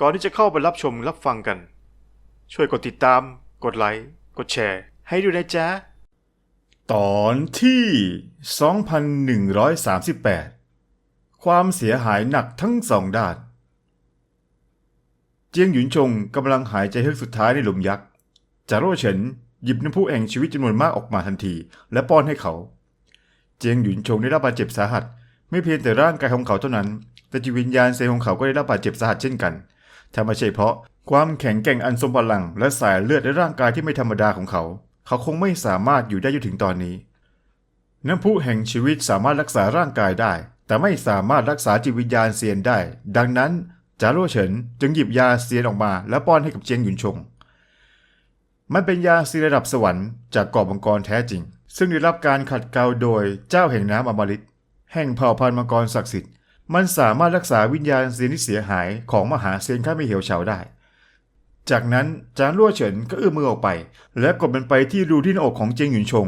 ก่อนที่จะเข้าไปรับชมรับฟังกัน ช่วยกดติดตาม กดไลค์ กดแชร์ ให้ด้วยนะจ๊ะ ตอนที่ 2138 ความเสียหายหนักทั้งสองด้าน เจียงหยุนชงกำลังหายใจเฮือกสุดท้ายในหลุมยักษ์จาโร่เฉินหยิบน้ำพุแห่งชีวิตจำนวนมากออกมาทันที และป้อนให้เขา เจียงหยุนชงได้รับบาดเจ็บสาหัส ไม่เพียงแต่ร่างกายของเขาเท่านั้น แต่จิตวิญญาณเซลล์ของเขาก็ได้รับบาดเจ็บสาหัสเช่นกัน ถ้าไม่ใช่เพราะความแข็งแกร่งอันทรงพลัง และสายเลือดในร่างกายที่ไม่ธรรมดาของเขา เขาคงไม่สามารถอยู่ได้จนถึงตอนนี้ น้ำพุแห่งชีวิตสามารถรักษาร่างกายได้ แต่ไม่สามารถรักษาจิตวิญญาณเซียนได้ ดังนั้นจาโร่เฉินจึงหยิบยาเซียนออกมา และป้อนให้กับเจียงหยุนชง มันเป็นยาซีระดับสวรรค์จากเกาะมังกรแท้จริง ซึ่งได้รับการขัดเกลาโดยเจ้าแห่งน้ำอมฤตแห่งเผ่าพันธุ์มังกรศักดิ์สิทธิ์ มันสามารถรักษาวิญญาณเซียนที่เสียหายของมหาเซียนข้าไม่เหี่ยวเฉาได้ จากนั้นจางลั่วเฉินก็เอื้อมมือออกไป และกดมันไปที่รูที่หน้าอกของเจียงหยุนชง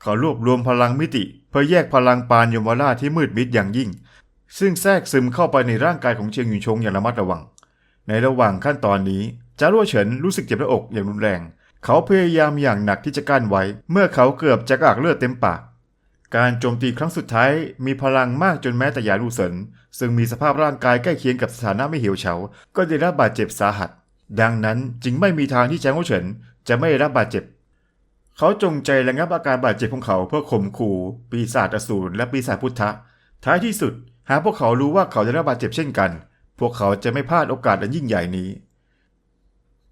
เขารวบรวมพลังมิติ เพื่อแยกพลังปานยมวราที่มืดมิดอย่างยิ่ง ซึ่งแทรกซึมเข้าไปในร่างกายของเจียงหยุนชงอย่างระมัดระวัง ในระหว่างขั้นตอนนี้จารั่วเฉินรู้สึกเจ็บหน้าอกอย่างรุนแรง เขาพยายามอย่างหนักที่จะกั้นไว้ เมื่อเขาเกือบจะกระอักเลือดเต็มปาก การโจมตีครั้งสุดท้ายมีพลังมากจนแม้แต่ยาลูเซินซึ่งมีสภาพร่างกายใกล้เคียงกับสถานะไม่เหี่ยวเฉา ก็ได้รับบาดเจ็บสาหัส ดังนั้นจึงไม่มีทางที่แจงโอเฉินจะไม่ได้รับบาดเจ็บ เขาจงใจระงับอาการบาดเจ็บของเขาเพื่อข่มขู่ ปีศาจอสูรและปีศาจพุทธะ ท้ายที่สุด หากพวกเขารู้ว่าเขาจะได้รับบาดเจ็บเช่นกัน พวกเขาจะไม่พลาดโอกาสอันยิ่งใหญ่นี้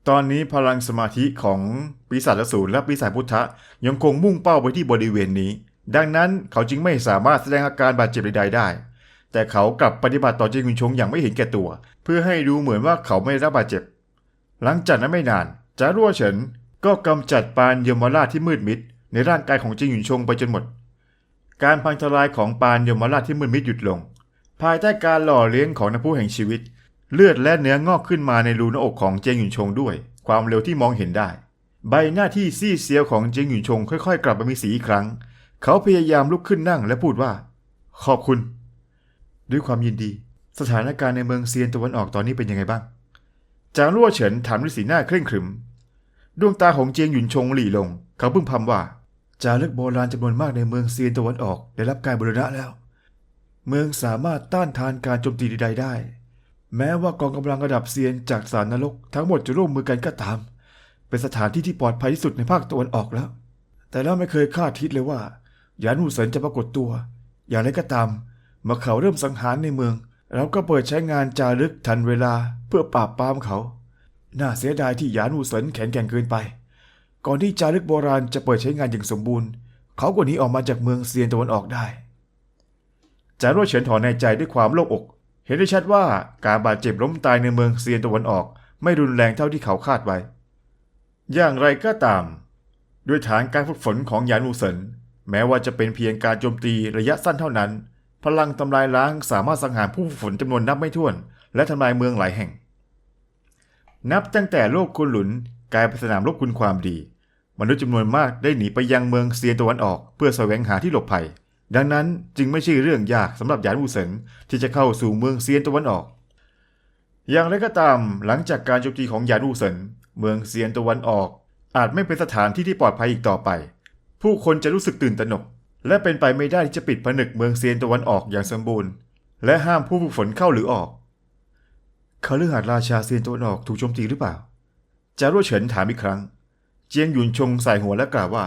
ตอนนี้พลังสมาธิของปีศาจอสูรและปีศาจพุทธะยังคงมุ่งเป้าไปที่บริเวณนี้ ดังนั้นเขาจึงไม่สามารถแสดงอาการบาดเจ็บใดๆได้ แต่เขากลับปฏิบัติต่อเจียงหุนชงอย่างไม่เห็นแก่ตัว เพื่อให้ดูเหมือนว่าเขาไม่ได้รับบาดเจ็บ หลังจากนั้นไม่นานจารั่วเฉินก็กำจัดปานยมราชที่มืดมิด ในร่างกายของเจียงหยุนชงไปจนหมด การพังทลายของปานยมราชที่มืดมิดหยุดลง ภายใต้การหล่อเลี้ยงของน้ำพุแห่งชีวิต เลือดและเนื้องอกขึ้นมาในรูหน้าอกของเจยงหยุนชงด้วย ความเร็วที่มองเห็นได้ ใบหน้าที่ซีดเซียวของเจงหยุนชงค่อย ๆ กลับมามีสีอีกครั้ง เขาพยายามลุกขึ้นนั่งและพูดว่า ขอบคุณ ด้วยความยินดี สถานการณ์ในเมืองเซียนตะวันออกตอนนี้เป็นยังไงบ้าง จางลั่วเฉินถามด้วยสีหน้าเคร่งขรึม ดวงตาของเจียงหยุนชงหลี่ลง เขาพึมพำว่าจารึกโบราณจำนวนมากในเมืองเซียนตะวันออกได้รับการบูรณะแล้ว เมืองสามารถต้านทานการโจมตีใดๆได้ แม้ว่ากองกำลังระดับเซียนจากสารนรกทั้งหมดจะร่วมมือกันก็ตาม เป็นสถานที่ที่ปลอดภัยที่สุดในภาคตะวันออกแล้ว แต่เราไม่เคยคาดคิดเลยว่า หยานหูเซินจะปรากฏตัว อย่างไรก็ตามเมื่อเขาเริ่มสังหารในเมือง เราก็เปิดใช้งานจารึกทันเวลาเพื่อปราบปรามเขา น่าเสียดายที่หยานหูเซินแข็งแกร่งเกินไป ก่อนที่จารึกโบราณจะเปิดใช้งานอย่างสมบูรณ์ เขาก็หนีออกมาจากเมืองเซียนตะวันออกได้จารุเฉินถอนในใจด้วยความโล่งอก เห็นได้ชัดว่าการบาดเจ็บล้มตายในเมืองเซียนตะวันออก ไม่รุนแรงเท่าที่เขาคาดไว้ อย่างไรก็ตาม ด้วยฐานการฝึกฝนของหยานหูเซิน แม้ว่าจะเป็นเพียงการโจมตีระยะสั้นเท่านั้น พลังทำลายล้างสามารถสังหารผู้ฝึกฝนจำนวนนับไม่ถ้วน และทำลายเมืองหลายแห่ง นับตั้งแต่โลกคุณหลุนกลายเป็นสนามรบคุณความดี มนุษย์จำนวนมากได้หนีไปยังเมืองเซียนตะวันออก เพื่อแสวงหาที่หลบภัย ดังนั้นจึงไม่ใช่เรื่องยากสำหรับหยานวูเซินที่จะเข้าสู่เมืองเซียนตะวันออก อย่างไรก็ตามหลังจากการโจมตีของหยานวูเซินเมืองเซียนตะวันออก อาจไม่เป็นสถานที่ที่ปลอดภัยอีกต่อไป ผู้คนจะรู้สึกตื่นตระหนก และเป็นไปไม่ได้ที่จะปิดผนึกเมืองเซียนตะวันออกอย่างสมบูรณ์ และห้ามผู้ฝึกฝนเข้าหรือออกเขาเลือหาดราชาเซียนตะวันออกถูกโจมตีหรือเปล่า จารุเฉินถามอีกครั้ง เจียงหยุนชงใส่หัวและกล่าวว่า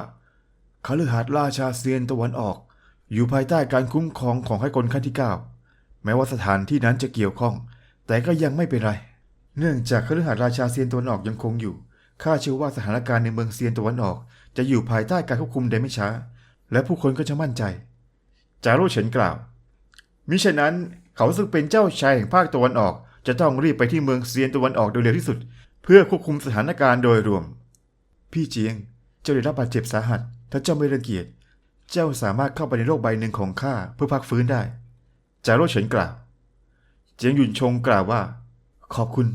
เขาเลือหาดราชาเซียนตะวันออก อยู่ภายใต้การคุ้มครองของให้กลขั้นที่เก้าแม้ว่าสถานที่นั้นจะเกี่ยวข้อง แต่ก็ยังไม่เป็นไร เนื่องจากเขาเลือหาดราชาเซียนตะวันออกยังคงอยู่ข้าเชื่อว่าสถานการณ์ในเมืองเซียนตะวันออก จะอยู่ภายใต้การควบคุมได้ไม่ช้า และผู้คนก็จะมั่นใจ จารุเฉินกล่าว มิฉะนั้นเขาซึ่งเป็นเจ้าชายแห่งภาคตะวันออก จะต้องรีบไปที่เมืองเซียนตะวันออกโดยเร็วที่สุด เพื่อควบคุมสถานการณ์โดยรวม พี่เจียง เจ้าได้รับบาดเจ็บสาหัส ถ้าเจ้าไม่รังเกียจ เจ้าสามารถเข้าไปในโลกใบหนึ่งของข้าเพื่อพักฟื้นได้ จารุเฉินกล่าว เจียงหยุนชงกล่าวว่า ขอบคุณ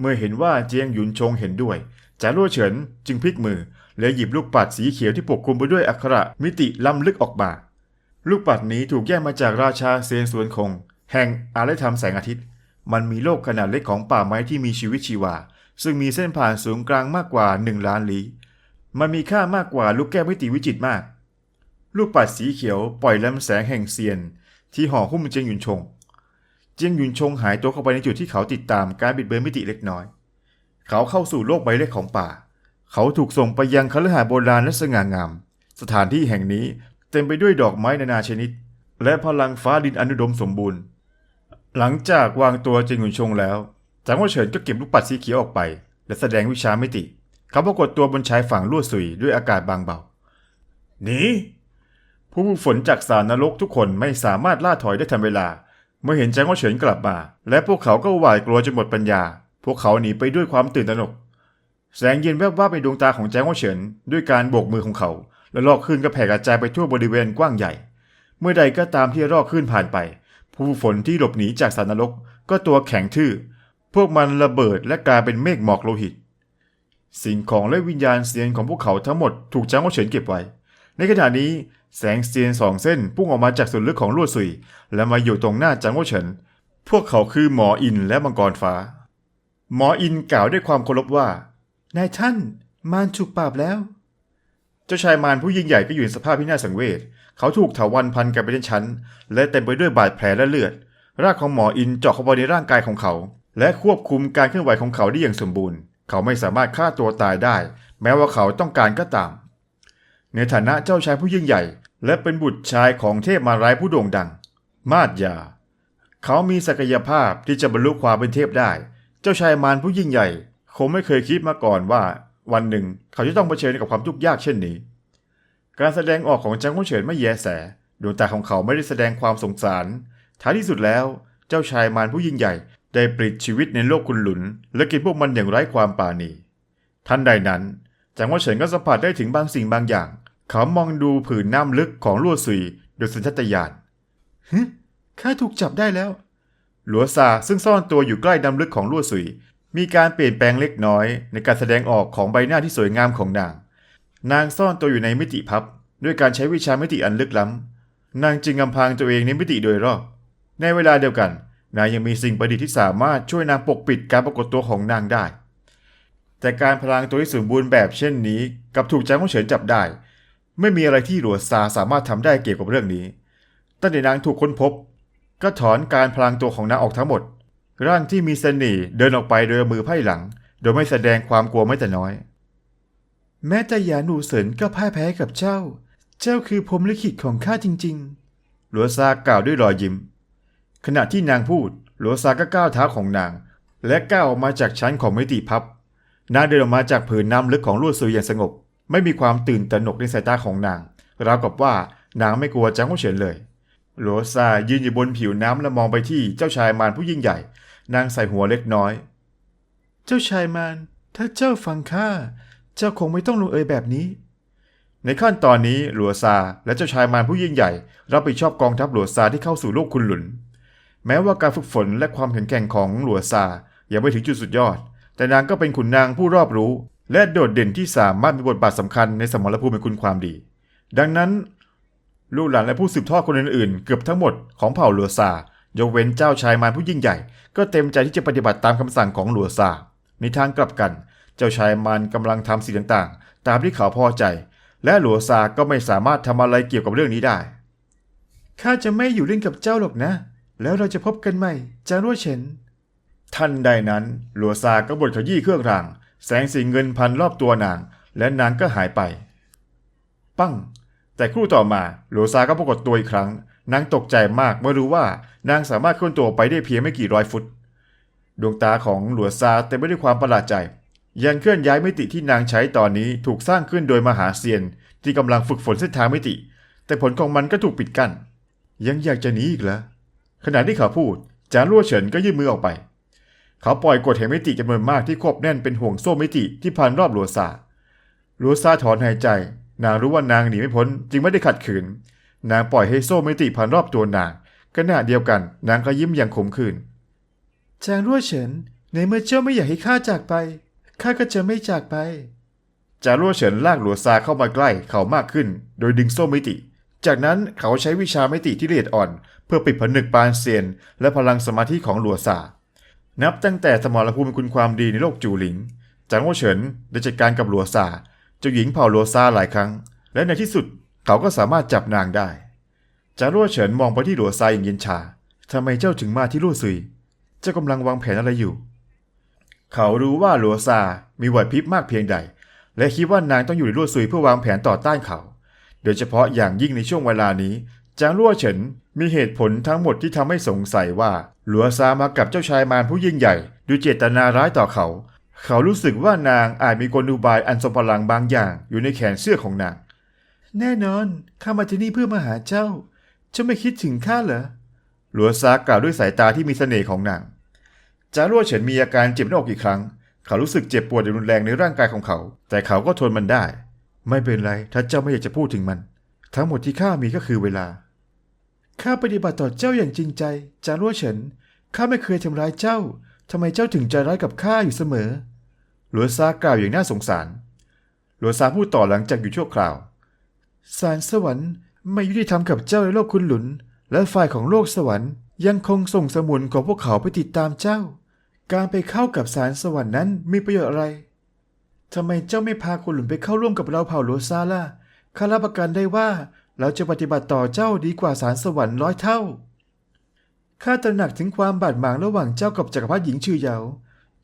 เมื่อเห็นว่าเจียงหยุนชงเห็นด้วยจารุเฉินจึงพลิกมือ และหยิบลูกปัดสีเขียวที่ปกคลุมไปด้วยอักขระมิติล้ำลึกออกมา ลูกปัดนี้ถูกแยกมาจากราชาเซียนสวนคง แห่งอารยธรรมแสงอาทิตย์ มันมีโลกขนาดเล็กของป่าไม้ที่มีชีวิตชีวา ซึ่งมีเส้นผ่านศูนย์กลางมากกว่า 1 ล้านลี้ มันมีค่ามากกว่าลูกแก้วมิติวิจิตมาก ลูกปัดสีเขียวปล่อยลำแสงแห่งเซียน ที่ห่อหุ้มเจียงหยุนชง เจียงหยุนชงหายตัวเข้าไปในจุดที่เขาติดตามการบิดเบือนมิติเล็กน้อย เขาเข้าสู่โลกใบเล็กของป่า เขาถูกส่งไปยังคฤหาสน์โบราณและสง่างาม สถานที่แห่งนี้เต็มไปด้วยดอกไม้นานาชนิด และพลังฟ้าดินอนุดมสมบูรณ์ หลังจากวางตัวเจิงหุนชงแล้วจางว่าเฉินก็เก็บลูกปัดสีเขียวออกไป และแสดงวิชามิติ เขาปรากฏตัวบนชายฝั่งลวดสุยด้วยอากาศบางเบาหนีผู้ฝึกฝนจากสารนรกทุกคนไม่สามารถล่าถอยได้ทันเวลา เมื่อเห็นจางว่าเฉินกลับมา และพวกเขาก็หวาดกลัวจนหมดปัญญา พวกเขาหนีไปด้วยความตื่นตระหนก แสงเย็นแวบวาบในดวงตาของแจ้งว่าเฉินด้วยการโบกมือของเขา และลอกคลื่นก็แผ่กระจายไปทั่วบริเวณกว้างใหญ่ เมื่อใดก็ตามที่รอกคลื่นผ่านไป ผู้ฝนที่หลบหนีจากสารนรกก็ตัวแข็งทื่อ พวกมันระเบิดและกลายเป็นเมฆหมอกโลหิต สิ่งของและวิญญาณเซียนของพวกเขาทั้งหมดถูกแจ้งว่าเฉินเก็บไว้ ในขณะนี้แสงเซียนสองเส้นพุ่งออกมาจากส่วนลึกของลวดสุย และมาอยู่ตรงหน้าจางว่าเฉิน พวกเขาคือหมออินและมังกรฟ้า หมออินกล่าวด้วยความเคารพว่า นายท่านมารถูกปราบแล้ว เจ้าชายมารผู้ยิ่งใหญ่ก็อยู่ในสภาพที่น่าสังเวช เขาถูกถาวันพันกันเป็นชั้น และเต็มไปด้วยบาดแผลและเลือด รากของหมออินเจาะเข้าไปในร่างกายของเขา และควบคุมการเคลื่อนไหวของเขาได้อย่างสมบูรณ์ เขาไม่สามารถฆ่าตัวตายได้ แม้ว่าเขาต้องการก็ตาม ในฐานะเจ้าชายผู้ยิ่งใหญ่ และเป็นบุตรชายของเทพมารร้ายผู้โด่งดัง มาดยา เขามีศักยภาพที่จะบรรลุความเป็นเทพได้ เจ้าชายมารผู้ยิ่งใหญ่ คงไม่เคยคิดมาก่อนว่า วันหนึ่งเขาจะต้องเผชิญกับความทุกข์ยากเช่นนี้ การแสดงออกของจางฮวเฉินไม่แยแสดวงตาของเขาไม่ได้แสดงความสงสาร ท้ายที่สุดแล้ว เจ้าชายมารผู้ยิ่งใหญ่ ได้ปลิดชีวิตในโลกคุณหลุน และกินพวกมันอย่างไร้ความปราณีทันใดนั้นจางฮวเฉินก็สัมผัสได้ถึงบางสิ่งบางอย่าง เขามองดูผืนน้ำลึกของลวดซุยโดยสัญชาตญาณฮึข้าถูกจับได้แล้ว หลัวซาซึ่งซ่อนตัวอยู่ใกล้น้ำลึกของลวดซุย มีการเปลี่ยนแปลงเล็กน้อยในการแสดงออกของใบหน้าที่สวยงามของนาง นางซ่อนตัวอยู่ในมิติพับ ด้วยการใช้วิชามิติอันลึกล้ำ นางจึงอำพรางตัวเองในมิติโดยรอบ ในเวลาเดียวกัน นางยังมีสิ่งประดิษฐ์ที่สามารถช่วยนางปกปิดการปรากฏตัวของนางได้ แต่การพลางตัวที่สมบูรณ์แบบเช่นนี้กับถูกจางของเฉินจับได้ ไม่มีอะไรที่หลัวซาสามารถทำได้เกี่ยวกับเรื่องนี้ ตั้งแต่นางถูกค้นพบ ก็ถอนการพลางตัวของนางออกทั้งหมด ร่างที่มีเสน่ห์เดินออกไปโดยมือไพ่หลัง โดยไม่แสดงความกลัวไม่แต่น้อย แม้แต่หยาหนูเสินก็พ่ายแพ้กับเจ้า เจ้าคือพรมลิขิตของข้าจริงๆหลัวซากล่าวด้วยรอยยิ้ม ขณะที่นางพูดหลัวซาก็ก้าวเท้าของนาง และก้าวออกมาจากชั้นของมิติพับนางเดินออกมาจากผืนน้ำลึกของลวดซุยอย่างสงบ ไม่มีความตื่นตระหนกในสายตาของนาง ราวกับว่านางไม่กลัวจางฮวเฉินเลยหลัวซายืนอยู่บนผิวน้ำและมองไปที่เจ้าชายมารผู้ยิ่งใหญ่ นางใส่หัวเล็กน้อย เจ้าชายมารถ้าเจ้าฟังข้า เจ้าคงไม่ต้องลงเอยแบบนี้ ในขั้นตอนนี้หลัวซาและเจ้าชายมารผู้ยิ่งใหญ่ รับผิดชอบกองทัพหลัวซาที่เข้าสู่โลกคุณหลุน แม้ว่าการฝึกฝนและความแข็งแกร่งของหลัวซายังไม่ถึงจุดสุดยอด แต่นางก็เป็นขุนนางผู้รอบรู้ และโดดเด่นที่สามารถมีบทบาทสำคัญในสมรภูมิคุณความดี ดังนั้น ลูกหลานและผู้สืบทอดคนอื่นๆ เกือบทั้งหมดของเผ่าหลัวซา ยกเว้นเจ้าชายมารผู้ยิ่งใหญ่ ก็เต็มใจที่จะปฏิบัติตามคำสั่งของหลัวซาในทางกลับกัน เจ้าชายมารกำลังทำสิ่งต่างๆ ตามที่เขาพอใจ และหลัวซาก็ไม่สามารถทำอะไรเกี่ยวกับเรื่องนี้ได้ข้าจะไม่อยู่เล่นกับเจ้าหรอกนะ แล้วเราจะพบกันใหม่จารัวเฉินทันใดนั้นหลัวซาก็บดขยี้เครื่องราง แสงสีเงินพันรอบตัวนาง และนางก็หายไป ปั้ง แต่ครู่ต่อมาหลัวซาก็ปรากฏตัวอีกครั้งนางตกใจมากเมื่อรู้ว่า นางสามารถเคลื่อนตัวไปได้เพียงไม่กี่ร้อยฟุต ดวงตาของหลัวซาเต็มไปด้วยความประหลาดใจ ยันเคลื่อนย้ายมิติที่นางใช้ตอนนี้ถูกสร้างขึ้นโดยมหาเซียน ที่กำลังฝึกฝนเส้นทางมิติ แต่ผลของมันก็ถูกปิดกั้น ยังอยากจะหนีอีกเหรอขณะที่เขาพูดจางลั่วเฉินก็ยื่นมือออกไป เขาปล่อยกฎแห่งมิติจำนวนมากที่ควบแน่นเป็นห่วงโซ่มิติที่พันรอบหลัวซาหลัวซาถอนหายใจ นางรู้ว่านางหนีไม่พ้นจึงไม่ได้ขัดขืน นางปล่อยให้โซ่มิติพันรอบตัวนาง ขณะเดียวกันนางก็ยิ้มอย่างขมขื่นจางรั่วเฉิน ในเมื่อเจ้าไม่อยากให้ข้าจากไป ข้าก็จะไม่จากไป จางรั่วเฉินลากหลัวซาเข้ามาใกล้เขามากขึ้น โดยดึงโซ่มิติ จากนั้นเขาใช้วิชามิติที่ละเอียดอ่อน เพื่อปิดผนึกปานเซียน และพลังสมาธิของหลัวซา นับตั้งแต่สมรภูมิคุณความดีในโลกจูหลิง จางโอเฉินได้จัดการกับหลัวซาเจ้าหญิงเผ่าหลัวซาหลายครั้ง และในที่สุดเขาก็สามารถจับนางได้ จางโอเฉินมองไปที่หลัวซาอย่างเย็นชาทำไมเจ้าถึงมาที่ลู่ซุย เจ้ากำลังวางแผนอะไรอยู่ เขารู้ว่าหลัวซา มีไหวพริบมากเพียงใด และคิดว่านางต้องอยู่ในลู่ซุยเพื่อวางแผนต่อต้านเขา โดยเฉพาะอย่างยิ่งในช่วงเวลานี้จางลั่วเฉินมีเหตุผลทั้งหมดที่ทำให้สงสัยว่าหลัวซามากับเจ้าชายมารผู้ยิ่งใหญ่ ดูเจตนาร้ายต่อเขา เขารู้สึกว่านางอาจมีกลอุบายอันทรงพลังบางอย่างอยู่ในแขนเสื้อของนาง แน่นอนข้ามาที่นี่เพื่อมาหาเจ้า จ้าไม่คิดถึงข้าเหรอหลัวซากล่าวด้วยสายตาที่มีเสน่ห์ของนางจารั่วเฉินมีอาการเจ็บหน้าอกอีกครั้ง เขารู้สึกเจ็บปวดอย่างรุนแรงในร่างกายของเขา แต่เขาก็ทนมันได้ ไม่เป็นไรถ้าเจ้าไม่อยากจะพูดถึงมัน ทั้งหมดที่ข้ามีก็คือเวลาข้าปฏิบัติต่อเจ้าอย่างจริงใจจารั่วเฉินข้าไม่เคยทำร้ายเจ้าทำไมเจ้าถึงใจร้ายกับข้าอยู่เสมอ หลัวซากล่าวอย่างน่าสงสาร หลัวซาพูดต่อหลังจากอยู่ชั่วคราวสารสวรรค์ ไม่ยุติธรรมกับเจ้าในโลกคุณหลุน และฝ่ายของโลกสวรรค์ ยังคงส่งสมุนของพวกเขาไปติดตามเจ้า การไปเข้ากับสารสวรรค์นั้นมีประโยชน์อะไรทำไมเจ้าไม่พาคุณหลุนไปเข้าร่วมกับเราเผ่าโลซาล่ะข้ารับประกันได้ว่าเราจะปฏิบัติต่อเจ้าดีกว่าสารสวรรค์ร้อยเท่าข้าตระหนักถึงความบาดหมางระหว่างเจ้ากับจักรพรรดิหญิงชื่อเหยา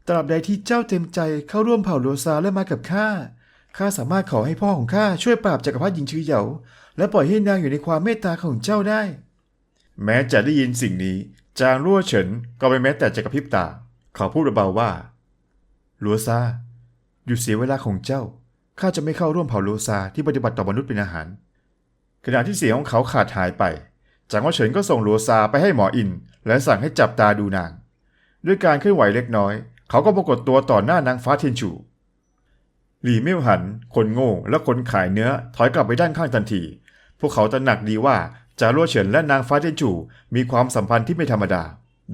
ตราบใดที่เจ้าเต็มใจเข้าร่วมเผ่าโลซาและมากับข้า ข้าสามารถขอให้พ่อของข้าช่วยปราบจักรพรรดิหญิงชื่อเหยา และปล่อยให้นางอยู่ในความเมตตาของเจ้าได้ แม้จะได้ยินสิ่งนี้ จางรั่วเฉินก็ไม่แม้แต่จะกระพริบตา เขาพูดเบาๆว่าลัวซาหยุดเสียเวลาของเจ้าข้าจะไม่เข้าร่วมเผ่าลัวซาที่ปฏิบัติต่อมนุษย์เป็นอาหาร ขณะที่เสียงของเขาขาดหายไป จางว่าเฉินก็ส่งลัวซาไปให้หมออิน และสั่งให้จับตาดูนาง ด้วยการเคลื่อนไหวเล็กน้อย เขาก็ปรากฏตัวต่อหน้านางฟ้าเทียนฉูหลี่เมี่ยวหัน คนโง่และคนขายเนื้อถอยกลับไปด้านข้างทันที พวกเขาตระหนักดีว่าจารั่วเฉินและนางฟ้าเทียนฉูมีความสัมพันธ์ที่ไม่ธรรมดา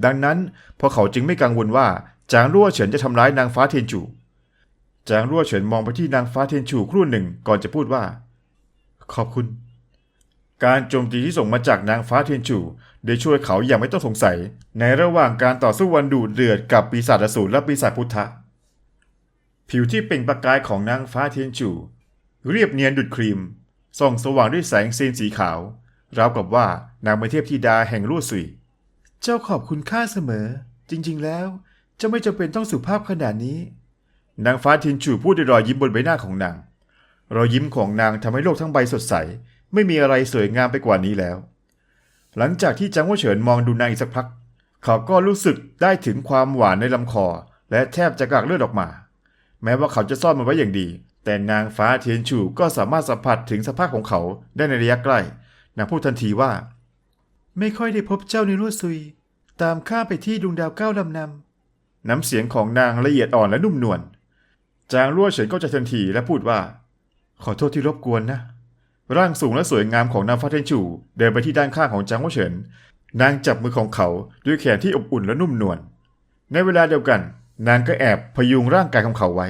ดังนั้นพวกเขาจึงไม่กังวลว่าจางรั่วเฉินจะทำร้ายนางฟ้าเทียนฉูจางรั่วเฉินมองไปที่นางฟ้าเทียนฉูครู่หนึ่งก่อนจะพูดว่า ขอบคุณ การโจมตีที่ส่งมาจากนางฟ้าเทียนฉูได้ช่วยเขาอย่างไม่ต้องสงสัย ในระหว่างการต่อสู้วันดูเดือดกับปีศาจอสูรและปีศาจพุทธะ ผิวที่เปล่งประกายของนางฟ้าเทียนฉูเรียบเนียนดุดครีม ส่องสว่างด้วยแสงเซนสีขาว ราวกับว่านางเป็นเทพธิดาแห่งลู่ซุย เจ้าขอบคุณข้าเสมอ จริง ๆ แล้ว เจ้าไม่จำเป็นต้องสุภาพขนาดนี้ นางฟ้าทียนฉูพูดด้วยรอยยิ้มบนใบหน้าของนาง รอยยิ้มของนางทำให้โลกทั้งใบสดใส ไม่มีอะไรสวยงามไปกว่านี้แล้ว หลังจากที่จางว่าเฉินมองดูนางอีกสักพัก เขาก็รู้สึกได้ถึงความหวานในลำคอ และแทบจะกากเลือดออกมา แม้ว่าเขาจะซ่อนมันไว้อย่างดี แต่นางฟ้าเทียนฉูก็สามารถสัมผัสถึงสภาพของเขาได้ในระยะใกล้ นางพูดทันทีว่า ไม่ค่อยได้พบเจ้าในรั่วซุย ตามข้าไปที่ดวงดาวเก้าลำนำน้ำเสียงของนางละเอียดอ่อนและนุ่มนวล จางรั่วเฉินก็จะทันทีและพูดว่า ขอโทษที่รบกวนนะ ร่างสูงและสวยงามของนางฟ้าเทียนชูเดินไปที่ด้านข้างของจางรั่วเฉิน นางจับมือของเขาด้วยแขนที่อบอุ่นและนุ่มนวล ในเวลาเดียวกัน นางก็แอบพยุงร่างกายของเขาไว้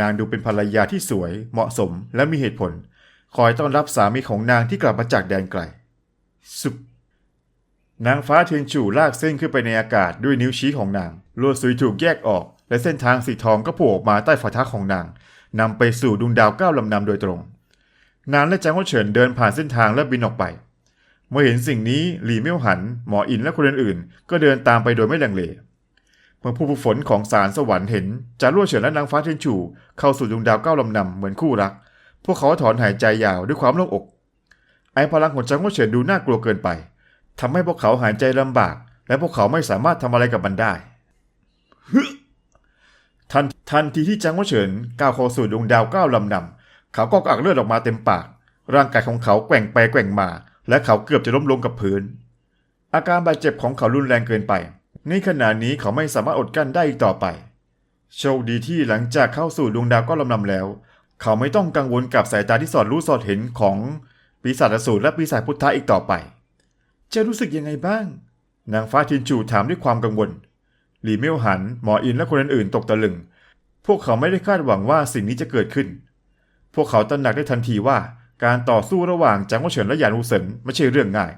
นางดูเป็นภรรยาที่สวย เหมาะสมและมีเหตุผล คอยต้อนรับสามีของนางที่กลับมาจากแดนไกล สุบนางฟ้าเทียนจู่ลากเส้นขึ้นไปในอากาศด้วยนิ้วชี้ของนางลวดซุยถูกแยกออก และเส้นทางสีทองก็โผล่ออกมาใต้ฝ่าเท้าของนางนำไปสู่ดวงดาวเก้าลำนำโดยตรง นางและจางวเฉินเดินผ่านเส้นทางและบินออกไป เมื่อเห็นสิ่งนี้หลี่เมี่ยวหัน หมออินและคนอื่นๆ ก็เดินตามไปโดยไม่ลังเล เมื่อผู้ฝึกฝนของสารสวรรค์เห็นจารั่วเฉินและนางฟ้าเทียนจู่เข้าสู่ดวงดาวเก้าลำนำเหมือนคู่รัก พวกเขาถอนหายใจยาวด้วยความโล่งอก ไอพลังของจางว่าเฉินดูน่ากลัวเกินไปทำให้พวกเขาหายใจลำบาก และพวกเขาไม่สามารถทำอะไรกับมันได้ทันทันทีที่จังหวะเฉินก้าวเข้าสู่ดวงดาวก้าวลำนำเขาก็อักเลือดออกมาเต็มปาก ร่างกายของเขาแกว่งไปแกว่งมา และเขาเกือบจะล้มลงกับพื้น อาการบาดเจ็บของเขารุนแรงเกินไป ในขณะนี้เขาไม่สามารถอดกั้นได้อีกต่อไป โชคดีที่หลังจากเข้าสู่ดวงดาวก้าวลำนำแล้ว เขาไม่ต้องกังวลกับสายตาที่สอดรู้สอดเห็นของปีศาจอสูรและปีศาจพุทธะอีกต่อไป จะรู้สึกยังไงบ้าง นางฟ้าทินจูถามด้วยความกังวลหลีเมี่ยวหัน หมออินและคนอื่นๆตกตะลึง พวกเขาไม่ได้คาดหวังว่าสิ่งนี้จะเกิดขึ้น พวกเขาตระหนักได้ทันทีว่า การต่อสู้ระหว่างจางวเฉินและหยานวูเซินไม่ใช่เรื่องง่าย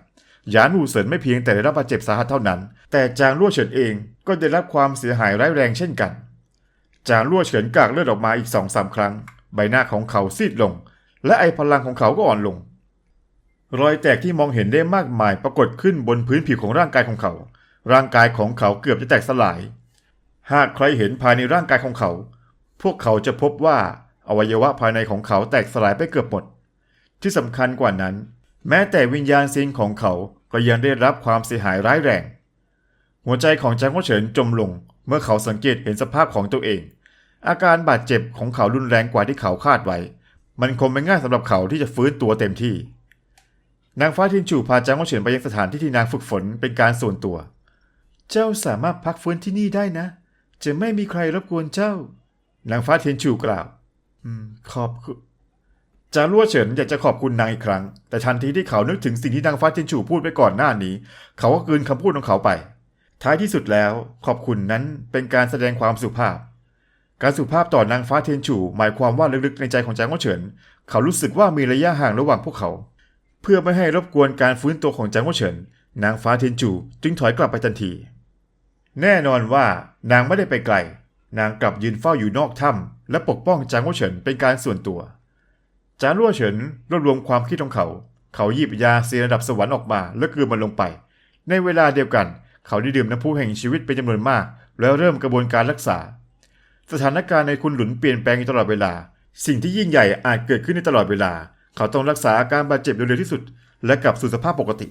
หยานวูเซินไม่เพียงแต่ได้รับบาดเจ็บสาหัสเท่านั้น แต่จางรั่วเฉินเองก็ได้รับความเสียหายร้ายแรงเช่นกัน จางรั่วเฉินกากเลือดออกมาอีกสองสามครั้ง ใบหน้าของเขาซีดลง และไอพลังของเขาก็อ่อนลง รอยแตกที่มองเห็นได้มากมายปรากฏขึ้นบนพื้นผิวของร่างกายของเขา ร่างกายของเขาเกือบจะแตกสลาย หากใครเห็นภายในร่างกายของเขา พวกเขาจะพบว่าอวัยวะภายในของเขาแตกสลายไปเกือบหมด ที่สำคัญกว่านั้น แม้แต่วิญญาณซิงของเขา ก็ยังได้รับความเสียหายร้ายแรง หัวใจของจางกัวเฉินจมลง เมื่อเขาสังเกตเห็นสภาพของตัวเอง อาการบาดเจ็บของเขารุนแรงกว่าที่เขาคาดไว้ มันคงไม่ง่ายสำหรับเขาที่จะฟื้นตัวเต็มที่ นางฟ้าทินจูพาจางกัวเฉินไปยังสถานที่ที่นางฝึกฝนเป็นการส่วนตัว เจ้าสามารถพักฟื้นที่นี่ได้นะ จะไม่มีใครรบกวนเจ้า นางฟ้าเทียนชูกล่าวอืมขอบคุ จางลั่วเฉินอยากจะขอบคุณนางอีกครั้ง แต่ทันทีที่เขานึกถึงสิ่งที่นางฟ้าเทียนชูพูดไปก่อนหน้านี้ เขาก็กลืนคำพูดของเขาไป ท้ายที่สุดแล้ว ขอบคุณนั้นเป็นการแสดงความสุภาพ การสุภาพต่อนางฟ้าเทียนชูหมายความว่าลึกๆในใจของจางลั่วเฉิน เขารู้สึกว่ามีระยะห่างระหว่างพวกเขา เพื่อไม่ให้รบกวนการฟื้นตัวของจางลั่วเฉิน นางฟ้าเทียนจูจึงถอยกลับไปทันที แน่นอนว่านางไม่ได้ไปไกล นางกลับยืนเฝ้าอยู่นอกถ้ำและปกป้องจางวัวเฉินเป็นการส่วนตัว จางรั่วเฉินรวบรวมความคิดของเขา เขาหยิบยาเสียระดับสวรรค์ออกมา และกลืนมันลงไป ในเวลาเดียวกัน เขาได้ดื่มน้ำพุแห่งชีวิตเป็นจำนวนมาก แล้วเริ่มกระบวนการรักษา สถานการณ์ในคุณหลุนเปลี่ยนแปลงอยู่ตลอดเวลา สิ่งที่ยิ่งใหญ่อาจเกิดขึ้นในตลอดเวลา เขาต้องรักษาอาการบาดเจ็บโดยเร็วที่สุด และกลับสู่สภาพปกติ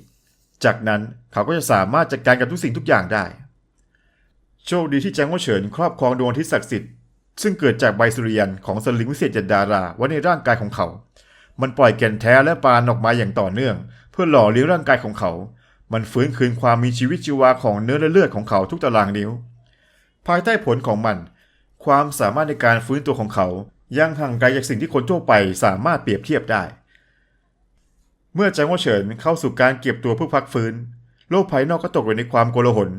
จากนั้นเขาก็จะสามารถจัดการกับทุกสิ่งทุกอย่างได้ โชคดีที่แจางว่าเฉินครอบครองดวงอาทิตย์ศักดิ์สิทธิ์ ซึ่งเกิดจากใบสุริยันของสลิงวิเศษจันดาราไว้ในร่างกายของเขา มันปล่อยแก่นแท้และปานออกมาอย่างต่อเนื่อง เพื่อหล่อเลี้ยงร่างกายของเขา มันฟื้นคืนความมีชีวิตชีวาของเนื้อและเลือดของเขาทุกตารางนิ้ว ภายใต้ผลของมัน ความสามารถในการฟื้นตัวของเขายังห่างไกลจากสิ่งที่คนทั่วไปสามารถเปรียบเทียบได้ เมื่อจางว่าเฉินเข้าสู่การเก็บตัวเพื่อพักฟื้น โลกภายนอกก็ตกอยู่ในความโกลาหล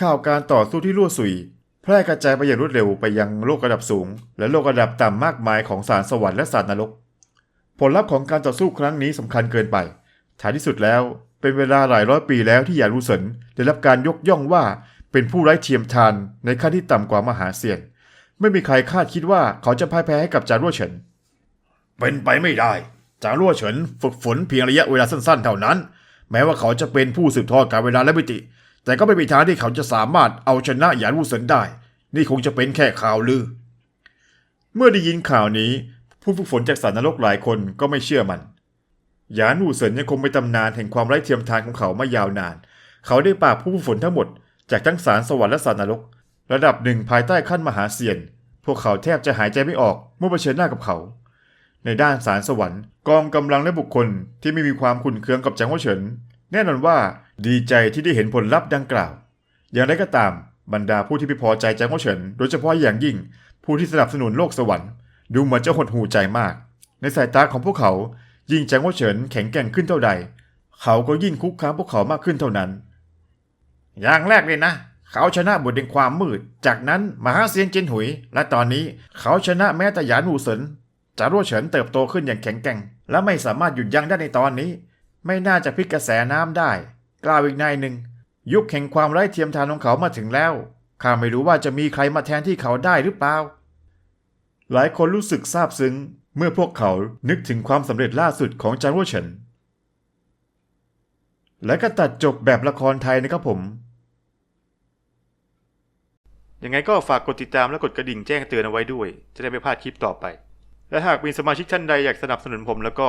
ข่าวการต่อสู้ที่รั่วสุย แพร่กระจายไปอย่างรวดเร็วไปยังโลกระดับสูง และโลกระดับต่ำมากมายของสารสวรรค์และสารนรก ผลลัพธ์ของการต่อสู้ครั้งนี้สำคัญเกินไปท้ายที่สุดแล้วเป็นเวลาหลายร้อยปีแล้วที่หยารูเซนได้รับการยกย่องว่าเป็นผู้ไร้เทียมทานในขั้นที่ต่ำกว่ามหาเซียน ไม่มีใครคาดคิดว่าเขาจะพ่ายแพ้ให้กับจารั่วเฉิน เป็นไปไม่ได้ จารั่วเฉินฝึกฝนเพียงระยะเวลาสั้นๆ เท่านั้น แม้ว่าเขาจะเป็นผู้สืบทอดการเวลาและมิติ แต่ก็ไม่มีทางที่เขาจะสามารถเอาชนะหยานวูเซินได้ นี่คงจะเป็นแค่ข่าวลือ เมื่อได้ยินข่าวนี้ ผู้ฝึกฝนจากสารนรกหลายคนก็ไม่เชื่อมัน หยานวูเซินยังคงเป็นตำนานแห่งความไร้เทียมทานของเขามายาวนาน เขาได้ปราบผู้ฝึกฝนทั้งหมดจากทั้งสารสวรรค์และสารนรก ระดับหนึ่งภายใต้ขั้นมหาเซียน พวกเขาแทบจะหายใจไม่ออกเมื่อเผชิญหน้ากับเขา ในด้านสารสวรรค์ กองกำลังและบุคคลที่ไม่มีความขุ่นเคืองกับจางหัวเฉิน แน่นอนว่า ดีใจที่ได้เห็นผลลัพธ์ดังกล่าว อย่างไรก็ตามบรรดาผู้ที่ไม่พอใจจางหัวเฉิน โดยเฉพาะอย่างยิ่ง ผู้ที่สนับสนุนโลกสวรรค์ ดูเหมือนจะหดหูใจมาก ในสายตาของพวกเขา ยิ่งจางหัวเฉินแข็งแกร่งขึ้นเท่าใด เขาก็ยิ่งคุกคามพวกเขามากขึ้นเท่านั้น อย่างแรกเลยนะ เขาชนะบทแห่งความมืด จากนั้นมหาเซียนเจินหุย และตอนนี้เขาชนะแม้แต่หยานหูเซินจารั่เฉินเติบโตขึ้นอย่างแข็งแกร่ง และไม่สามารถหยุดยั้งได้ในตอนนี้ ไม่น่าจะพลิกกระแสน้ำได้ กล่าวอีกนายหนึ่ง ยุคแห่งความไร้เทียมทานของเขามาถึงแล้ว ข้าไม่รู้ว่าจะมีใครมาแทนที่เขาได้หรือเปล่า หลายคนรู้สึกซาบซึ้ง เมื่อพวกเขานึกถึงความสำเร็จล่าสุดของจางรั่วเฉิน และก็ตัดจบแบบละครไทยนะครับผมยังไงก็ฝากกดติดตามและกดกระดิ่งแจ้งเตือนเอาไว้ด้วย จะได้ไม่พลาดคลิปต่อไป และหากมีสมาชิกท่านใดอยากสนับสนุนผมแล้วก็